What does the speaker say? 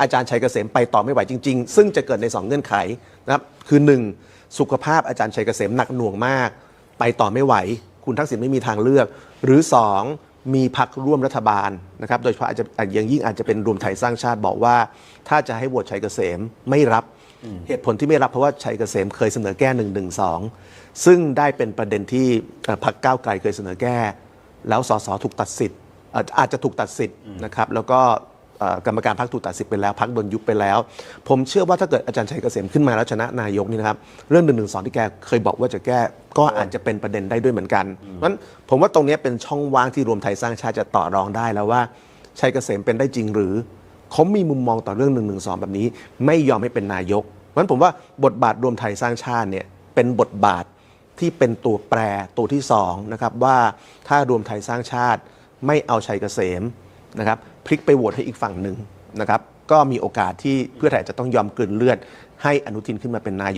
อาจารย์ชัยเกษมไปต่อไม่ไหวจริง ๆ ซึ่งจะเกิดใน 2 เงื่อนไขนะครับคือ 1. สุขภาพอาจารย์ชัยเกษมหนักหน่วงมาก ไปต่อไม่ไหว คุณทักษิณไม่มีทางเลือก หรือ 2. มีพักร่วมรัฐบาลนะครับ โดยเฉพาะอาจจะอย่างยิ่งอาจจะเป็นรวมไทยสร้างชาติบอกว่า ถ้าจะให้โหวตชัยเกษมไม่รับเหตุผลที่ไม่รับเพราะว่าชัยเกษมเคยเสนอแก้1นึซึ่งได้เป็นประเด็นที่เอ่อพรรคก้าวไกลเคยเสนอแก้ แล้วสสถูกตัดสิทธิ์เอ่ออาจจะถูกตัดสิทธิ์นะครับ แล้วก็เอ่อ กรรมการพรรคถูกตัดสิทธิ์ไปแล้วพรรคโดนยุบไปแล้ว ผมเชื่อว่าถ้าเกิดอาจารย์ชัยเกษมขึ้นมาแล้วชนะนายกนี่นะครับเรื่อง1นึที่แกเคยบอกว่าจะแก้ก็อาจจะเป็นประเด็นได้ด้วยเหมือนกันเพราะฉะนั้นผมว่าตรงนี้เป็นช่องว่างที่รวมไทยสร้างชาติจะต่อรองได้แล้วว่าชัยเกษมเป็นได้จริงหรือเขามีมุมมองต่อเรื่อง1นึแบบนี้ ไม่ยอมให้เป็นนายกเพราะฉะนั้นผมว่าบทบาทรวมไทยสร้างชาติเนี่ยเป็นบทบาทที่เป็นตัวแปรตัวที่สองนะครับว่าถ้ารวมไทยสร้างชาติไม่เอาชัยเกษมนะครับ พลิกไปโหวตให้อีกฝั่งหนึ่งนะครับก็มีโอกาสที่เพื่อไทยจะต้องยอมกลืนเลือดให้อนุทินขึ้นมาเป็นนายก